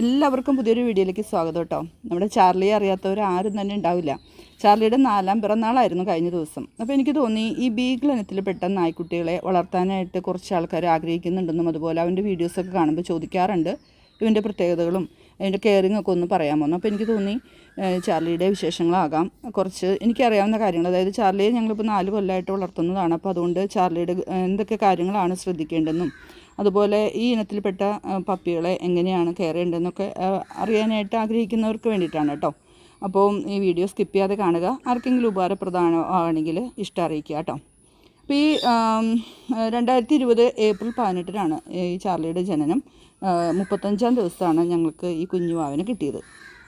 എല്ലാവർക്കും പുതിയൊരു വീഡിയോയിലേക്ക് സ്വാഗതം കേട്ടോ. നമ്മുടെ ചാർലിയെ അറിയാത്തവർ ആരും തന്നെ ഉണ്ടാവില്ല. ചാർലിയുടെ നാലാം പിറന്നാളായിരുന്നു കഴിഞ്ഞ ദിവസം. അപ്പോൾ എനിക്ക് തോന്നി ഈ ബീഗ്ലനത്തിൽ ഇനത്തിൽപ്പെട്ട നായ്ക്കുട്ടികളെ വളർത്താനായിട്ട് കുറച്ച് ആൾക്കാർ ആഗ്രഹിക്കുന്നുണ്ടെന്നും അതുപോലെ അവന്റെ വീഡിയോസൊക്കെ കാണുമ്പോൾ ചോദിക്കാറുണ്ട് ഇവന്റെ പ്രത്യേകതകളും അതിന്റെ കെയറിങ് ഒക്കെ ഒന്ന് പറയാമോ അപ്പോൾ എനിക്ക് തോന്നി ചാർലിയുടെ വിശേഷങ്ങളാകാം. കുറച്ച് എനിക്കറിയാവുന്ന കാര്യങ്ങൾ. അതായത് ചാർലിയെ ഞങ്ങളിപ്പോൾ നാല് കൊല്ലമായിട്ട് വളർത്തുന്നതാണ്. അപ്പോൾ അതുകൊണ്ട് ചാർലിയുടെ എന്തൊക്കെ കാര്യങ്ങളാണ് ശ്രദ്ധിക്കേണ്ടതെന്നും അതുപോലെ ഈ ഇനത്തിൽപ്പെട്ട പപ്പികളെ എങ്ങനെയാണ് കെയർ ചെയ്യേണ്ടതെന്നൊക്കെ അറിയാനായിട്ട് ആഗ്രഹിക്കുന്നവർക്ക് വേണ്ടിയിട്ടാണ് കേട്ടോ. അപ്പോൾ ഈ വീഡിയോ സ്കിപ്പ് ചെയ്യാതെ കാണുക. ആർക്കെങ്കിലും ഉപകാരപ്രദമാണെങ്കിൽ ഇഷ്ടം അറിയിക്കുക കേട്ടോ. അപ്പോൾ ഈ രണ്ടായിരത്തി ഇരുപത് ഏപ്രിൽ പതിനെട്ടിനാണ് ഈ ചാർലിയുടെ ജനനം. മുപ്പത്തഞ്ചാം ദിവസമാണ് ഞങ്ങൾക്ക് ഈ കുഞ്ഞുവാവിനെ കിട്ടിയത്.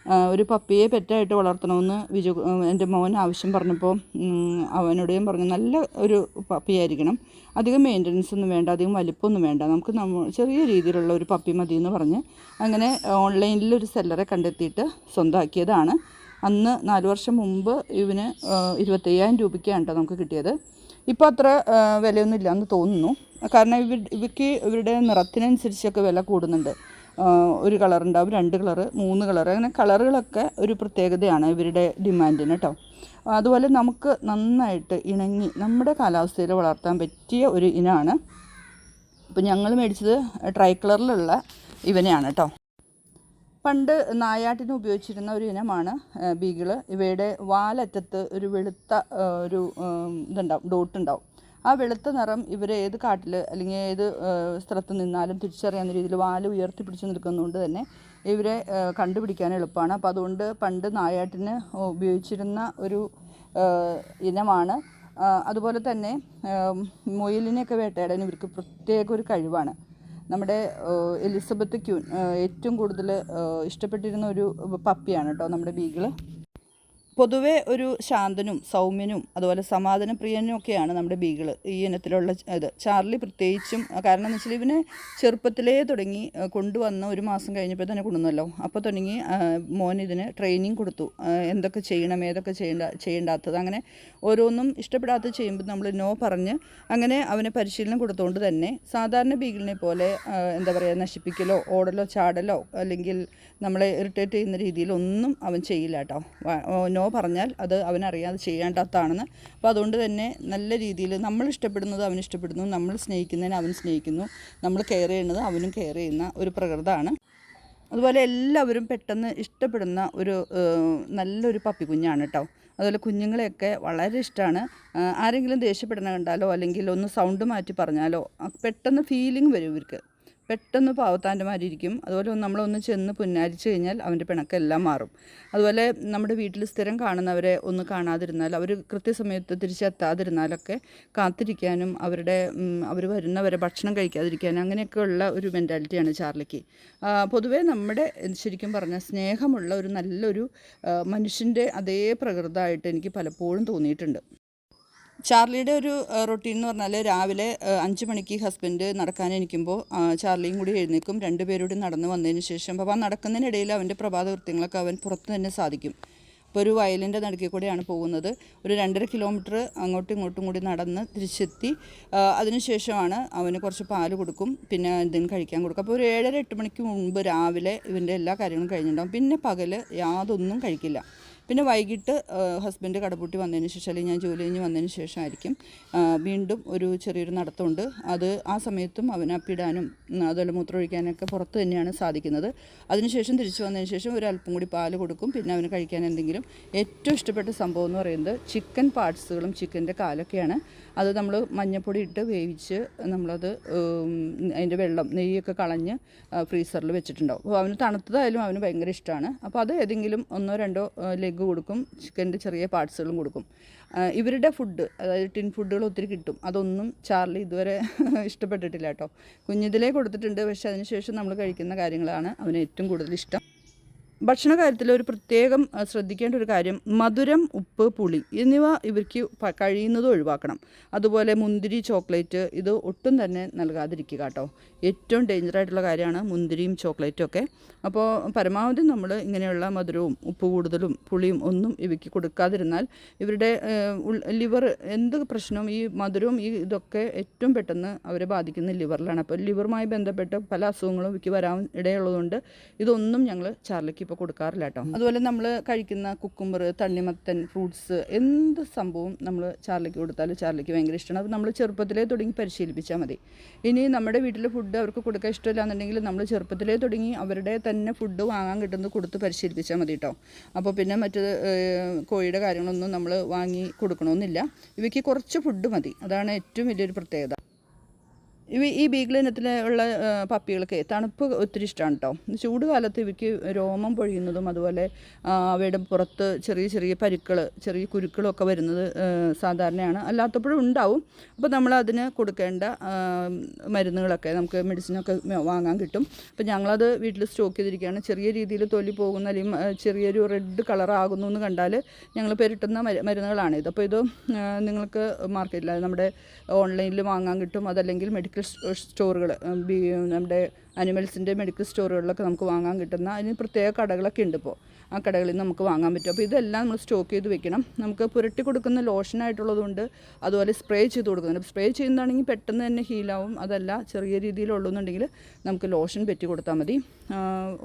ഒരു പപ്പിയെ പെറ്റായിട്ട് വളർത്തണമെന്ന് വിജു എന്റെ മോൻ ആവശ്യം പറഞ്ഞപ്പോൾ അവനോട് പറഞ്ഞു നല്ല ഒരു പപ്പിയായിരിക്കണം. അധികം മെയിന്റനൻസ് ഒന്നും വേണ്ട അധികം വലിപ്പമൊന്നും വേണ്ട. നമുക്ക് നമ്മൾ ചെറിയ രീതിയിലുള്ള ഒരു പപ്പി മതി എന്ന് പറഞ്ഞ് അങ്ങനെ ഓൺലൈനിൽ ഒരു സെല്ലറെ കണ്ടെത്തിയിട്ട് സ്വന്തമാക്കിയതാണ് അന്ന് നാല് വർഷം മുമ്പ് ഇവന് ഇരുപത്തയ്യായിരം രൂപയ്ക്കാണ് കേട്ടോ നമുക്ക് കിട്ടിയത്. ഇപ്പോൾ അത്ര വിലയൊന്നും ഇല്ലയെന്ന് തോന്നുന്നു. കാരണം ഇവ ഇവയ്ക്ക് ഇവരുടെ നിറത്തിനനുസരിച്ചൊക്കെ വില കൂടുന്നുണ്ട്. ഒരു കളർ ഉണ്ടാവും രണ്ട് കളറ് മൂന്ന് കളർ അങ്ങനെ കളറുകളൊക്കെ ഒരു പ്രത്യേകതയാണ് ഇവരുടെ ഡിമാൻഡിന് കേട്ടോ അതുപോലെ നമുക്ക് നന്നായിട്ട് ഇണങ്ങി നമ്മുടെ കാലാവസ്ഥയിൽ വളർത്താൻ പറ്റിയ ഒരു ഇനമാണ് അപ്പോൾ ഞങ്ങൾ മേടിച്ചത് ട്രൈ കളറിലുള്ള ഇവനെയാണ് കേട്ടോ പണ്ട് നായാട്ടിന് ഉപയോഗിച്ചിരുന്ന ഒരു ഇനമാണ് ബീഗിൾ. ഇവയുടെ വാലറ്റത്ത് ഒരു വെളുത്ത ഒരു ഇതുണ്ടാവും ഡോട്ട് ഉണ്ടാവും. ആ വെളുത്ത നിറം ഇവർ ഏത് കാട്ടിൽ അല്ലെങ്കിൽ ഏത് സ്ഥലത്ത് നിന്നാലും തിരിച്ചറിയാവുന്ന രീതിയിൽ വാൽ ഉയർത്തി പിടിച്ച് നിൽക്കുന്നതുകൊണ്ട് തന്നെ ഇവരെ കണ്ടുപിടിക്കാൻ എളുപ്പമാണ്. അപ്പോൾ അതുകൊണ്ട് പണ്ട് നായാട്ടിന് ഉപയോഗിച്ചിരുന്ന ഒരു ഇനമാണ്. അതുപോലെ തന്നെ മുയലിനെയൊക്കെ വേട്ടയാടാൻ ഇവർക്ക് പ്രത്യേക ഒരു കഴിവാണ്. നമ്മുടെ എലിസബത്ത് ക്യൂൻ ഏറ്റവും കൂടുതൽ ഇഷ്ടപ്പെട്ടിരുന്ന ഒരു പപ്പിയാണ് കേട്ടോ നമ്മുടെ ബീഗിൾ. പൊതുവേ ഒരു ശാന്തനും സൗമ്യനും അതുപോലെ സമാധാന പ്രിയനും ഒക്കെയാണ് നമ്മുടെ ബീകൾ ഈ ഇനത്തിലുള്ള ഇത്. ചാർലി പ്രത്യേകിച്ചും കാരണം എന്ന് വെച്ചാൽ ഇവനെ ചെറുപ്പത്തിലേ തുടങ്ങി കൊണ്ടുവന്ന് ഒരു മാസം കഴിഞ്ഞപ്പോൾ തന്നെ കൊണ്ടുവന്നല്ലോ. അപ്പോൾ തുടങ്ങി മോൻ ഇതിന് ട്രെയിനിങ് കൊടുത്തു. എന്തൊക്കെ ചെയ്യണം ഏതൊക്കെ ചെയ്യേണ്ട ചെയ്യേണ്ടാത്തത്. അങ്ങനെ ഓരോന്നും ഇഷ്ടപ്പെടാത്ത ചെയ്യുമ്പോൾ നമ്മൾ നോ പറഞ്ഞ് അങ്ങനെ അവന് പരിശീലനം കൊടുത്തുകൊണ്ട് തന്നെ സാധാരണ ബീഗിളിനെ പോലെ എന്താ പറയുക നശിപ്പിക്കലോ ഓടലോ ചാടലോ അല്ലെങ്കിൽ നമ്മളെ ഇറിറ്റേറ്റ് ചെയ്യുന്ന രീതിയിലൊന്നും അവൻ ചെയ്യില്ല കേട്ടോ നോ പറഞ്ഞാൽ അത് അവനറിയാതെ ചെയ്യേണ്ടാത്തതാണെന്ന്. അപ്പോൾ അതുകൊണ്ട് തന്നെ നല്ല രീതിയിൽ നമ്മൾ ഇഷ്ടപ്പെടുന്നത് അവൻ ഇഷ്ടപ്പെടുന്നു നമ്മൾ സ്നേഹിക്കുന്നതിന് അവൻ സ്നേഹിക്കുന്നു നമ്മൾ കെയർ ചെയ്യുന്നത് അവനും കെയർ ചെയ്യുന്ന ഒരു പ്രകൃതമാണ്. അതുപോലെ എല്ലാവരും പെട്ടെന്ന് ഇഷ്ടപ്പെടുന്ന ഒരു നല്ലൊരു പപ്പി കുഞ്ഞാണ് കേട്ടോ. അതുപോലെ കുഞ്ഞുങ്ങളെയൊക്കെ വളരെ ഇഷ്ടമാണ്. ആരെങ്കിലും ദേഷ്യപ്പെടുന്ന കണ്ടാലോ അല്ലെങ്കിൽ ഒന്ന് സൗണ്ട് മാറ്റി പറഞ്ഞാലോ പെട്ടെന്ന് ഫീലിംഗ് വരും ഇവർക്ക്. പെട്ടെന്ന് പാവത്താന്റെ മാതിരി ഇരിക്കും അതുപോലെ നമ്മളൊന്ന് ചെന്ന് പുന്നാരിച്ച് കഴിഞ്ഞാൽ അവന്റെ പിണക്കെല്ലാം മാറും. അതുപോലെ നമ്മുടെ വീട്ടിൽ സ്ഥിരം കാണുന്നവരെ ഒന്ന് കാണാതിരുന്നാൽ അവർ കൃത്യസമയത്ത് തിരിച്ചെത്താതിരുന്നാലൊക്കെ കാത്തിരിക്കാനും അവരുടെ അവർ വരുന്നവരെ ഭക്ഷണം കഴിക്കാതിരിക്കാനും അങ്ങനെയൊക്കെയുള്ള ഒരു മെന്റാലിറ്റിയാണ് ചാർലിക്ക്. പൊതുവേ നമ്മുടെ ശരിക്കും പറഞ്ഞാൽ സ്നേഹമുള്ള ഒരു നല്ലൊരു മനുഷ്യന്റെ അതേ പ്രകൃതമായിട്ട് എനിക്ക് പലപ്പോഴും തോന്നിയിട്ടുണ്ട്. ചാർലിയുടെ ഒരു റൊട്ടീൻ എന്ന് പറഞ്ഞാൽ രാവിലെ അഞ്ച് മണിക്ക് ഹസ്ബൻഡ് നടക്കാൻ എണീക്കുമ്പോൾ ചാർലിയും കൂടി എഴുന്നേക്കും രണ്ടുപേരോട് നടന്ന് വന്നതിന് ശേഷം അപ്പോൾ ആ നടക്കുന്നതിനിടയിൽ അവന്റെ പ്രഭാത കൃത്യങ്ങളൊക്കെ അവൻ പുറത്ത് തന്നെ സാധിക്കും. ഇപ്പോൾ ഒരു വയലിന്റെ നടുക്കിൽ കൂടെയാണ് പോകുന്നത്. ഒരു രണ്ടര കിലോമീറ്റർ അങ്ങോട്ടും ഇങ്ങോട്ടും കൂടി നടന്ന് തിരിച്ചെത്തി അതിനുശേഷമാണ് അവന് കുറച്ച് പാൽ കൊടുക്കും. പിന്നെ എന്തെങ്കിലും കഴിക്കാൻ കൊടുക്കും. അപ്പോൾ ഒരു ഏഴര എട്ട് മണിക്ക് മുൻപ് രാവിലെ ഇവന്റെ എല്ലാ കാര്യങ്ങളും കഴിഞ്ഞിട്ടുണ്ടാകും പിന്നെ പകൽ യാതൊന്നും കഴിക്കില്ല. പിന്നെ വൈകിട്ട് ഹസ്ബൻഡ് കടപൂട്ടി വന്നതിന് ശേഷം അല്ലെങ്കിൽ ഞാൻ ജോലി കഴിഞ്ഞ് വന്നതിന് ശേഷമായിരിക്കും വീണ്ടും ഒരു ചെറിയൊരു നടത്തമുണ്ട്. അത് ആ സമയത്തും അവനെ അപ്പിടാനും ഉം, അതുപോലെ മൂത്രമൊഴിക്കാനൊക്കെ പുറത്ത് തന്നെയാണ് സാധിക്കുന്നത്. അതിനുശേഷം തിരിച്ചു വന്നതിന് ശേഷം ഒരു അല്പം കൂടി പാൽ കൊടുക്കും. പിന്നെ അവന് കഴിക്കാൻ എന്തെങ്കിലും ഏറ്റവും ഇഷ്ടപ്പെട്ട സംഭവം എന്ന് പറയുന്നത് ചിക്കൻ പാർട്സുകളും ചിക്കന്റെ കാലൊക്കെയാണ്. അത് നമ്മൾ മഞ്ഞപ്പൊടി ഇട്ട് വേവിച്ച് നമ്മളത് അതിന്റെ വെള്ളം നെയ്യൊക്കെ കളഞ്ഞ് ഫ്രീസറിൽ വെച്ചിട്ടുണ്ടാവും. അപ്പോൾ അവന് തണുത്തതായാലും അവന് ഭയങ്കര ഇഷ്ടമാണ്. അപ്പോൾ അത് ഏതെങ്കിലും ഒന്നോ രണ്ടോ ലെഗ് കൊടുക്കും ചിക്കന്റെ ചെറിയ പാർട്സുകളും കൊടുക്കും. ഇവരുടെ ഫുഡ് അതായത് ടിൻ ഫുഡുകൾ ഒത്തിരി കിട്ടും. അതൊന്നും ചാർലി ഇതുവരെ ഇഷ്ടപ്പെട്ടിട്ടില്ല കേട്ടോ. കുഞ്ഞിതിലേ കൊടുത്തിട്ടുണ്ട് പക്ഷേ അതിനുശേഷം നമ്മൾ കഴിക്കുന്ന കാര്യങ്ങളാണ് അവന് ഏറ്റവും കൂടുതൽ ഇഷ്ടം. ഭക്ഷണ കാര്യത്തിൽ ഒരു പ്രത്യേകം ശ്രദ്ധിക്കേണ്ട ഒരു കാര്യം മധുരം ഉപ്പ് പുളി എന്നിവ ഇവർക്ക് കഴിയുന്നത് ഒഴിവാക്കണം. അതുപോലെ മുന്തിരി ചോക്ലേറ്റ് ഇത് ഒട്ടും തന്നെ നൽകാതിരിക്കുക കേട്ടോ. ഏറ്റവും ഡേഞ്ചർ ആയിട്ടുള്ള കാര്യമാണ് മുന്തിരിയും ചോക്ലേറ്റും ഒക്കെ. അപ്പോൾ പരമാവധി നമ്മൾ ഇങ്ങനെയുള്ള മധുരവും ഉപ്പ് കൂടുതലും പുളിയും ഒന്നും ഇവയ്ക്ക് കൊടുക്കാതിരുന്നാൽ ഇവരുടെ ലിവർ എന്ത് പ്രശ്നവും ഈ മധുരവും ഈ ഇതൊക്കെ ഏറ്റവും പെട്ടെന്ന് അവരെ ബാധിക്കുന്ന ലിവറിലാണ്. അപ്പോൾ ലിവറുമായി ബന്ധപ്പെട്ട് പല അസുഖങ്ങളും ഇവയ്ക്ക് വരാൻ ഇടയുള്ളതുകൊണ്ട് ഇതൊന്നും ഞങ്ങൾ ചാർലിക്ക് ഇപ്പോൾ കൊടുക്കാറില്ല കേട്ടോ അതുപോലെ നമ്മൾ കഴിക്കുന്ന കുക്കുമ്പർ തണ്ണിമത്തൻ ഫ്രൂട്ട്സ് എന്ത് സംഭവം നമ്മൾ ചാർലിക്ക് കൊടുത്താലും ചാർലിക്ക് ഭയങ്കര ഇഷ്ടമാണ് അപ്പോൾ നമ്മൾ ചെറുപ്പത്തിലേ തുടങ്ങി പരിശീലിപ്പിച്ചാൽ മതി. ഇനി നമ്മുടെ വീട്ടിൽ ഫുഡ് അവർക്ക് കൊടുക്കാൻ ഇഷ്ടമില്ല എന്നുണ്ടെങ്കിൽ നമ്മൾ ചെറുപ്പത്തിലേ തുടങ്ങി അവരുടെ തന്നെ ഫുഡ് വാങ്ങാൻ കിട്ടുന്നത് കൊടുത്ത് പരിശീലിപ്പിച്ചാൽ മതി കേട്ടോ അപ്പോൾ പിന്നെ മറ്റ് കോഴിയുടെ കാര്യങ്ങളൊന്നും നമ്മൾ വാങ്ങി കൊടുക്കണമെന്നില്ല ഇവയ്ക്ക് കുറച്ച് ഫുഡ് മതി. അതാണ് ഏറ്റവും വലിയൊരു പ്രത്യേകത. ഈ ബീഗ്ലിനത്തിൽ ഉള്ള പപ്പികൾക്ക് തണുപ്പ് ഒത്തിരി ഇഷ്ടമാണ് കേട്ടോ ചൂട് കാലത്ത് ഇവയ്ക്ക് രോമം പൊഴിയുന്നതും അതുപോലെ അവയുടെ പുറത്ത് ചെറിയ ചെറിയ പരുക്കൾ ചെറിയ കുരുക്കളൊക്കെ വരുന്നത് സാധാരണയാണ്. അല്ലാത്തപ്പോഴും ഉണ്ടാവും. അപ്പോൾ നമ്മൾ അതിന് കൊടുക്കേണ്ട മരുന്നുകളൊക്കെ നമുക്ക് മെഡിസിനൊക്കെ വാങ്ങാൻ കിട്ടും. അപ്പോൾ ഞങ്ങളത് വീട്ടിൽ സ്റ്റോക്ക് ചെയ്തിരിക്കുകയാണ്. ചെറിയ രീതിയിൽ തൊലി പോകുന്ന അല്ലെങ്കിൽ ചെറിയൊരു റെഡ് കളർ ആകുന്നു എന്ന് കണ്ടാൽ ഞങ്ങൾ പെരുട്ടുന്ന മരു- മരുന്നുകളാണ് ഇത്. അപ്പോൾ ഇത് നിങ്ങൾക്ക് മാർക്കറ്റിൽ നമ്മുടെ ഓൺലൈനിൽ വാങ്ങാൻ കിട്ടും. അതല്ലെങ്കിൽ മെഡിക്കൽ സ്റ്റോറുകൾ നമ്മുടെ അനിമൽസിന്റെ മെഡിക്കൽ സ്റ്റോറുകളിലൊക്കെ നമുക്ക് വാങ്ങാൻ കിട്ടുന്ന അതിന് പ്രത്യേക കടകളൊക്കെ ഉണ്ട് ഇപ്പോൾ ആ കടകളിൽ നിന്ന് നമുക്ക് വാങ്ങാൻ പറ്റും. അപ്പോൾ ഇതെല്ലാം നമ്മൾ സ്റ്റോക്ക് ചെയ്ത് വെക്കണം. നമുക്ക് പുരട്ടി കൊടുക്കുന്ന ലോഷനായിട്ടുള്ളതുകൊണ്ട് അതുപോലെ സ്പ്രേ ചെയ്ത് കൊടുക്കുന്നുണ്ട് സ്പ്രേ ചെയ്യുന്നതാണെങ്കിൽ പെട്ടെന്ന് തന്നെ ഹീലാവും അതല്ല ചെറിയ രീതിയിലുള്ളൂന്നുണ്ടെങ്കിൽ നമുക്ക് ലോഷൻ പെറ്റി കൊടുത്താൽ മതി.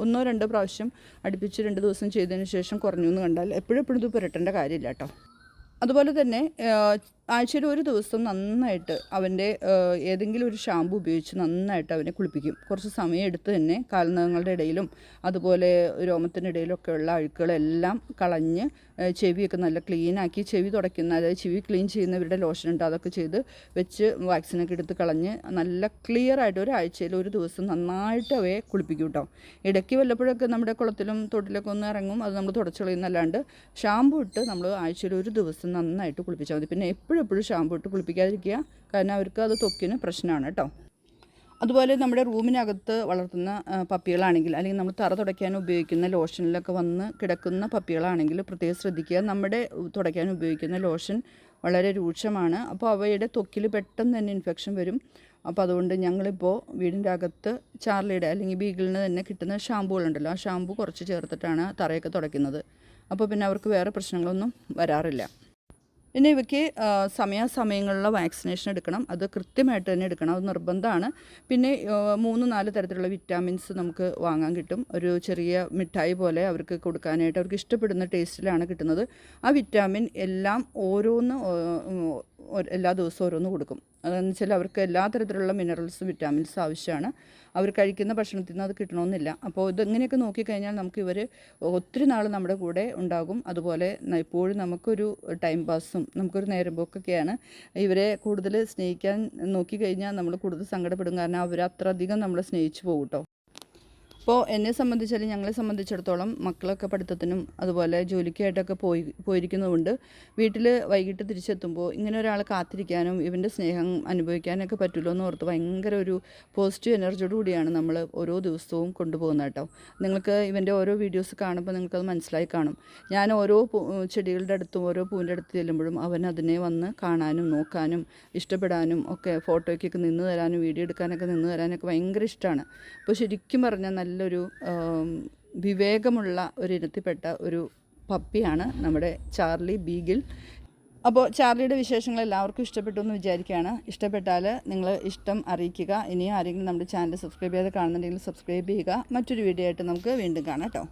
ഒന്നോ രണ്ടോ പ്രാവശ്യം അടുപ്പിച്ച് രണ്ട് ദിവസം ചെയ്തതിന് ശേഷം കുറഞ്ഞു എന്ന് കണ്ടാൽ എപ്പോഴും എപ്പോഴും ഇത് പുരട്ടേണ്ട കാര്യമില്ല കേട്ടോ. അതുപോലെ തന്നെ ആഴ്ചയിൽ ഒരു ദിവസം നന്നായിട്ട് അവന്റെ ഏതെങ്കിലും ഒരു ഷാമ്പു ഉപയോഗിച്ച് നന്നായിട്ട് അവനെ കുളിപ്പിക്കും. കുറച്ച് സമയം എടുത്ത് തന്നെ കാൽനഖങ്ങളുടെ ഇടയിലും അതുപോലെ രോമത്തിനിടയിലൊക്കെ ഉള്ള അഴുക്കുകളെല്ലാം കളഞ്ഞ് ചെവിയൊക്കെ നല്ല ക്ലീനാക്കി ചെവി തുടയ്ക്കുന്ന അതായത് ചെവി ക്ലീൻ ചെയ്യുന്നവരുടെ ലോഷൻ ഉണ്ട്. അതൊക്കെ ചെയ്ത് വെച്ച് വാക്സിനൊക്കെ എടുത്ത് കളഞ്ഞ് നല്ല ക്ലിയർ ആയിട്ട് ഒരാഴ്ചയിൽ ഒരു ദിവസം നന്നായിട്ട് അവയെ കുളിപ്പിക്കും കേട്ടോ ഇടയ്ക്ക് വല്ലപ്പോഴൊക്കെ നമ്മുടെ കുളത്തിലും തൊട്ടിലൊക്കെ ഒന്ന് ഇറങ്ങും അത് നമ്മൾ തുടച്ചു കളയുന്നല്ലാണ്ട് ഷാമ്പു ഇട്ട് നമ്മൾ ആഴ്ചയിൽ ഒരു ദിവസം നന്നായിട്ട് കുളിപ്പിച്ചാൽ മതി. പിന്നെ എപ്പോഴും എപ്പോഴും ഷാമ്പു ഇട്ട് കുളിപ്പിക്കാതിരിക്കുക. കാരണം അവർക്ക് അത് ത്വക്കിന് പ്രശ്നമാണ് കേട്ടോ. അതുപോലെ നമ്മുടെ റൂമിനകത്ത് വളർത്തുന്ന പപ്പികളാണെങ്കിൽ അല്ലെങ്കിൽ നമ്മൾ തറ തുടയ്ക്കാൻ ഉപയോഗിക്കുന്ന ലോഷനിലൊക്കെ വന്ന് കിടക്കുന്ന പപ്പികളാണെങ്കിൽ പ്രത്യേകം ശ്രദ്ധിക്കുക. നമ്മുടെ തുടയ്ക്കാൻ ഉപയോഗിക്കുന്ന ലോഷൻ വളരെ രൂക്ഷമാണ്. അപ്പോൾ അവയുടെ തൊക്കിൽ പെട്ടെന്ന് തന്നെ ഇൻഫെക്ഷൻ വരും. അപ്പോൾ അതുകൊണ്ട് ഞങ്ങളിപ്പോൾ വീടിന്റെ അകത്ത് ചാർലിയുടെ അല്ലെങ്കിൽ ബീഗിളിന് തന്നെ കിട്ടുന്ന ഷാമ്പുകളുണ്ടല്ലോ ആ ഷാമ്പു കുറച്ച് ചേർത്തിട്ടാണ് തറയൊക്കെ തുടയ്ക്കുന്നത്. അപ്പോൾ പിന്നെ അവർക്ക് വേറെ പ്രശ്നങ്ങളൊന്നും വരാറില്ല. പിന്നെ ഇവയ്ക്ക് സമയാസമയങ്ങളിലുള്ള വാക്സിനേഷൻ എടുക്കണം. അത് കൃത്യമായിട്ട് തന്നെ എടുക്കണം. അത് നിർബന്ധമാണ്. പിന്നെ മൂന്ന് നാല് തരത്തിലുള്ള വിറ്റാമിൻസ് നമുക്ക് വാങ്ങാൻ കിട്ടും. ഒരു ചെറിയ മിഠായി പോലെ അവർക്ക് കൊടുക്കാനായിട്ട് അവർക്ക് ഇഷ്ടപ്പെടുന്ന ടേസ്റ്റിലാണ് കിട്ടുന്നത്. ആ വിറ്റാമിൻ എല്ലാം ഓരോന്ന് എല്ലാ ദിവസവും ഓരോന്ന് കൊടുക്കും. അതെന്ന് വെച്ചാൽ അവർക്ക് എല്ലാ തരത്തിലുള്ള മിനറൽസ് വിറ്റാമിൻസ് ആവശ്യമാണ്. അവർ കഴിക്കുന്ന ഭക്ഷണത്തിൽ നിന്ന് അത് കിട്ടണമെന്നില്ല. അപ്പോൾ ഇതെങ്ങനെയൊക്കെ നോക്കിക്കഴിഞ്ഞാൽ നമുക്ക് ഇവർ ഒത്തിരി നാൾ നമ്മുടെ കൂടെ ഉണ്ടാകും. അതുപോലെ എപ്പോഴും നമുക്കൊരു ടൈം പാസും നമുക്കൊരു നേരം പോക്കൊക്കെയാണ് ഇവരെ കൂടുതൽ സ്നേഹിക്കാൻ നോക്കിക്കഴിഞ്ഞാൽ നമ്മൾ കൂടുതൽ സങ്കടപ്പെടും. കാരണം അവർ അത്രയധികം നമ്മളെ സ്നേഹിച്ചു പോകും കേട്ടോ അപ്പോൾ എന്നെ സംബന്ധിച്ചാലും ഞങ്ങളെ സംബന്ധിച്ചിടത്തോളം മക്കളൊക്കെ പഠിത്തത്തിനും അതുപോലെ ജോലിക്കായിട്ടൊക്കെ പോയി പോയിരിക്കുന്നതുകൊണ്ട് വീട്ടിൽ വൈകിട്ട് തിരിച്ചെത്തുമ്പോൾ ഇങ്ങനെ ഒരാളെ കാത്തിരിക്കാനും ഇവന്റെ സ്നേഹം അനുഭവിക്കാനൊക്കെ പറ്റുമല്ലോ എന്ന് ഓർത്ത് ഭയങ്കര ഒരു പോസിറ്റീവ് എനർജിയോട് കൂടിയാണ് നമ്മൾ ഓരോ ദിവസവും കൊണ്ടുപോകുന്നത് കേട്ടോ. നിങ്ങൾക്ക് ഇവന്റെ ഓരോ വീഡിയോസ് കാണുമ്പോൾ നിങ്ങൾക്കത് മനസ്സിലായി കാണും. ഞാൻ ഓരോ ചെടികളുടെ അടുത്തും ഓരോ പൂവിന്റെ അടുത്ത് ചെല്ലുമ്പോഴും അവൻ അതിനെ വന്ന് കാണാനും നോക്കാനും ഇഷ്ടപ്പെടാനും ഒക്കെ ഫോട്ടോയ്ക്കൊക്കെ നിന്ന് തരാനും വീഡിയോ എടുക്കാനൊക്കെ നിന്ന് തരാനൊക്കെ ഭയങ്കര ഇഷ്ടമാണ് അപ്പോൾ ശരിക്കും പറഞ്ഞാൽ നല്ലൊരു വിവേകമുള്ള ഒരു ഇനത്തിൽപ്പെട്ട ഒരു പപ്പിയാണ് നമ്മുടെ ചാർലി ബീഗിൽ അപ്പോൾ ചാർലിയുടെ വിശേഷങ്ങൾ എല്ലാവർക്കും ഇഷ്ടപ്പെട്ടു എന്ന് വിചാരിക്കുകയാണ്. ഇഷ്ടപ്പെട്ടാൽ നിങ്ങൾ ഇഷ്ടം അറിയിക്കുക. ഇനിയും ആരെങ്കിലും നമ്മുടെ ചാനൽ സബ്സ്ക്രൈബ് ചെയ്ത് കാണുന്നുണ്ടെങ്കിൽ സബ്സ്ക്രൈബ് ചെയ്യുക. മറ്റൊരു വീഡിയോ ആയിട്ട് നമുക്ക് വീണ്ടും കാണാം കേട്ടോ.